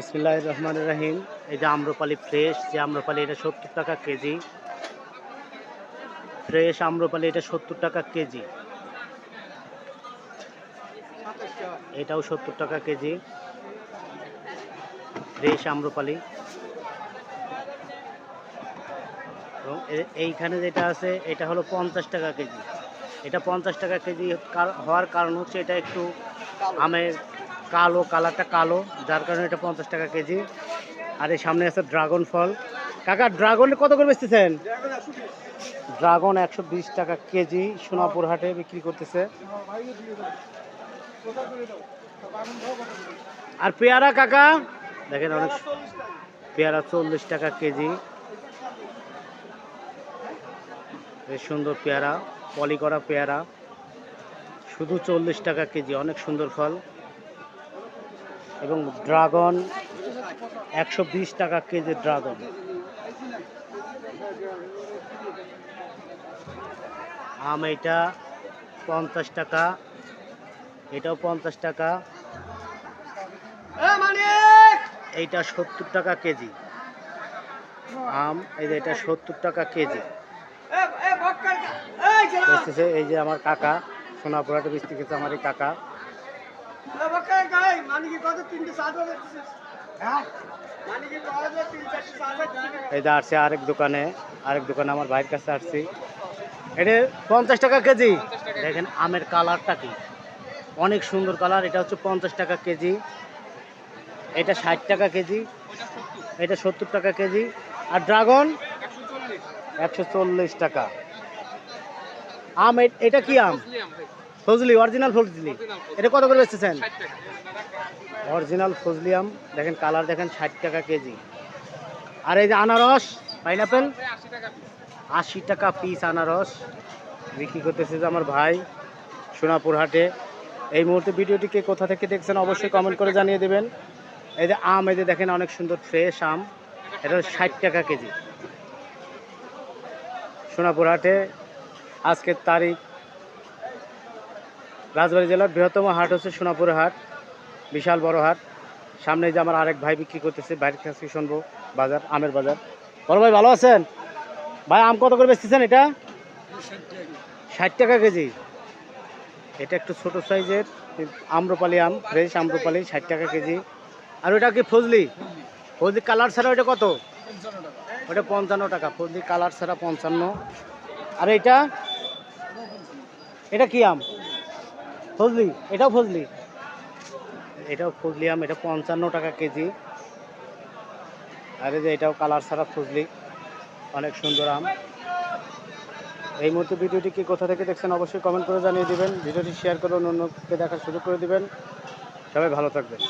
ইসমিল্লাহ রহমান রাহিম। এই যে আম্রপালি ফ্রেশ, যে আম্রপালি এটা সত্তর টাকা কেজি। ফ্রেশ আম্রপালি এটা সত্তর টাকা কেজি। এটাও সত্তর টাকা কেজি। ফ্রেশ আম্রপালি। এবং এইখানে যেটা আছে, এটা হলো পঞ্চাশ টাকা কেজি। এটা পঞ্চাশ টাকা কেজি হওয়ার কারণ হচ্ছে এটা একটু আমের কালো, কালারটা কালো, যার কারণে এটা পঞ্চাশ টাকা কেজি। আর এই সামনে আছে ড্রাগন ফল। কাকা, ড্রাগন কত করে বেচতেছেন? ড্রাগন একশো বিশ টাকা কেজি, সোনাপুর হাটে বিক্রি করতেছে। আর পেয়ারা কাকা? দেখেন অনেক পেয়ারা চল্লিশ টাকা কেজি। বেশ সুন্দর পেয়ারা, পলি করা পেয়ারা। শুধু চল্লিশ টাকা কেজি, অনেক সুন্দর ফল। এবং ড্রাগন একশো বিশ টাকা কেজি ড্রাগন। আম এটা পঞ্চাশ টাকা এটাও পঞ্চাশ টাকা। এইটা সত্তর টাকা কেজি। আম এই যে এটা সত্তর টাকা কেজি। এই যে আমার কাকা সোনাপুরাটা বেচতে গেছে আমার এই কাকা। এই যে আসছে আরেক দোকানে আরেক দোকানে আমার ভাইয়ের কাছে আসছি। এটা পঞ্চাশ টাকা কেজি। দেখেন আমের কালারটা কি? অনেক সুন্দর কালার এটা হচ্ছে পঞ্চাশ টাকা কেজি। এটা ষাট টাকা কেজি। এটা সত্তর টাকা কেজি। আর ড্রাগন? একশো চল্লিশ টাকা। আম এটা কি আম? ফজলি অরিজিনাল ফজলি। এটা কত করে বেচতেছেন? অরিজিনাল ফজলি আম দেখেন কালার দেখেন ষাট টাকা কেজি। আর এই যে আনারস পাইনাপেল আশি টাকা পিস আনারস। বিক্রি করতেছে যে আমার ভাই সোনাপুর হাটে। এই মুহূর্তে ভিডিওটিকে কোথা থেকে দেখছেন অবশ্যই কমেন্ট করে জানিয়ে দেবেন। এই যে আম এই যে দেখেন অনেক সুন্দর ফ্রেশ আম। এটা ষাট টাকা কেজি। সোনাপুর হাটে আজকের তারিখ রাজবাড়ী জেলার বৃহত্তম হাট হচ্ছে সোনাপুর হাট, বিশাল বড় হাট। সামনে যে আমার আরেক ভাই বিক্রি করতেছে, বাইরের কাছ শুনব, বাজার, আমের বাজার। বড় ভাই, ভালো আছেন? ভাই, আম কত করে বেচতেছেন এটা? ষাট টাকা কেজি। এটা একটু ছোট সাইজের, আম্রপালি আম, ফ্রেশ আম্রপালি, ষাট টাকা কেজি। আর ওটা কি ফজলি? ফজলি কালার ছাড়া ওটা কত? ওটা পঞ্চান্ন টাকা, ফজলি কালার ছাড়া পঞ্চান্ন। আর এটা? এটা কি আম? ফজলি, এটাও ফজলি? এটাও ফজলি আম, এটা পঞ্চান্ন টাকা কেজি। আরে যে এটাও কালার ছাড়া ফজলি, অনেক সুন্দর আম। এই মুহূর্তে ভিডিওটি কি কোথা থেকে দেখছেন অবশ্যই কমেন্ট করে জানিয়ে দিবেন। ভিডিওটি শেয়ার করে অন্য অন্যকে দেখার সুযোগ করে দিবেন। সবাই ভালো থাকবেন।